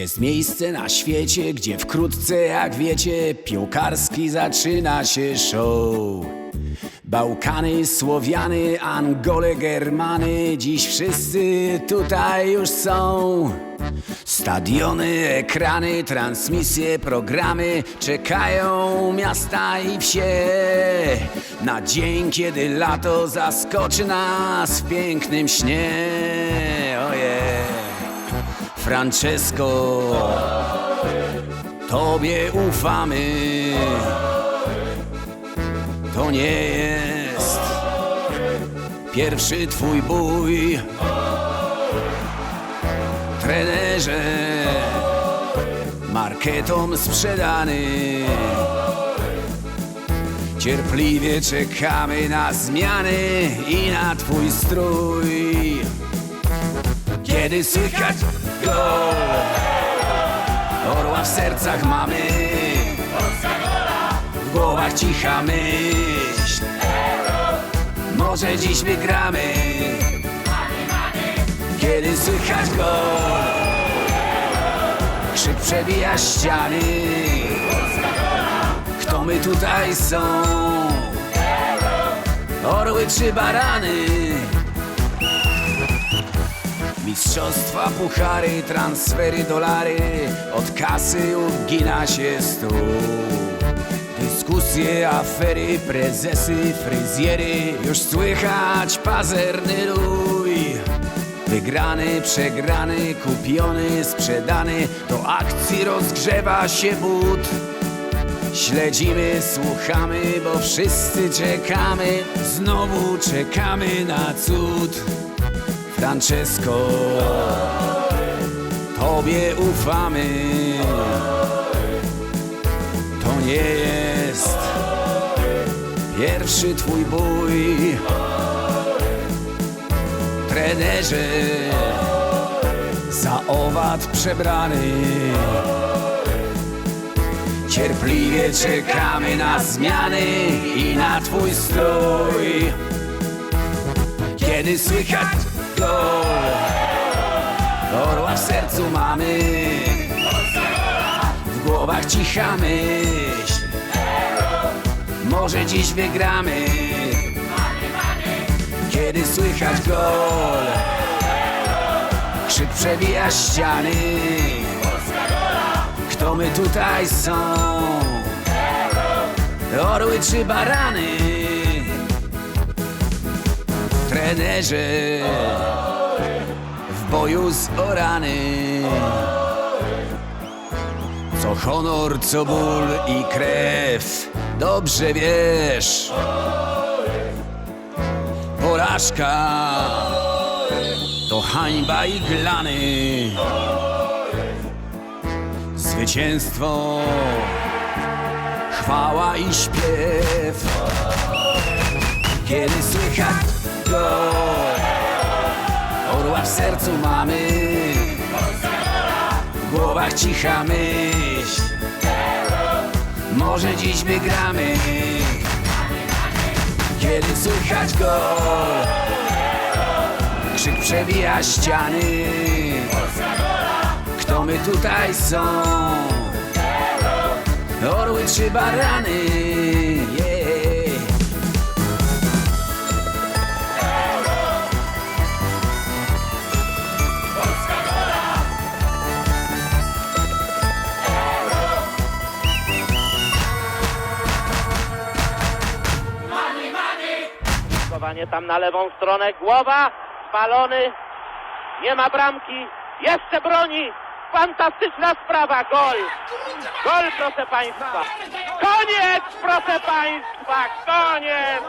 Jest miejsce na świecie, gdzie wkrótce, jak wiecie, piłkarski zaczyna się show. Bałkany, Słowiany, Angole, Germany, dziś wszyscy tutaj już są. Stadiony, ekrany, transmisje, programy czekają miasta i wsie na dzień, kiedy lato zaskoczy nas w pięknym śnie. Oje, Francesco, Tobie ufamy. To nie jest pierwszy Twój bój trenerze marketom sprzedany. Cierpliwie czekamy na zmiany i na twój strój. Kiedy słychać gol, orła w sercach mamy, w głowach cicha myśl. Może dziś wygramy. Kiedy słychać go Krzyk przebija ściany Kto my tutaj są? Orły czy barany? Mistrzostwa, puchary, transfery, dolary. Od kasy ugina się stół. Dyskusje, afery, prezesy, fryzjery. Już słychać pazerny rój. Wygrany, przegrany, kupiony, sprzedany. Do akcji rozgrzewa się but. Śledzimy, słuchamy, bo wszyscy czekamy. Znowu czekamy na cud Francesco Tobie ufamy To nie jest Pierwszy twój bój trenerze za owad przebrany. Cierpliwie czekamy na zmiany i na twój strój. Kiedy słychać go, orła w sercu mamy, w głowach cicha myśl. Może dziś wygramy. Kiedy słychać gol Krzyk przebija ściany Kto my tutaj są? Orły czy barany? Trenerze W boju z orany Co honor, co ból i krew Dobrze wiesz porażka to hańba i glany. Zwycięstwo, chwała i śpiew. Kiedy słychać go, orła w sercu mamy. W głowach cicha myśl. Może dziś wygramy. Kiedy słychać gol Krzyk przebija ściany Kto my tutaj są? Orły czy barany? Chowanie tam na lewą stronę. Głowa, spalony. Nie ma bramki. Jeszcze broni. Fantastyczna sprawa. Gol. Gol, proszę Państwa. Koniec, proszę Państwa. Koniec.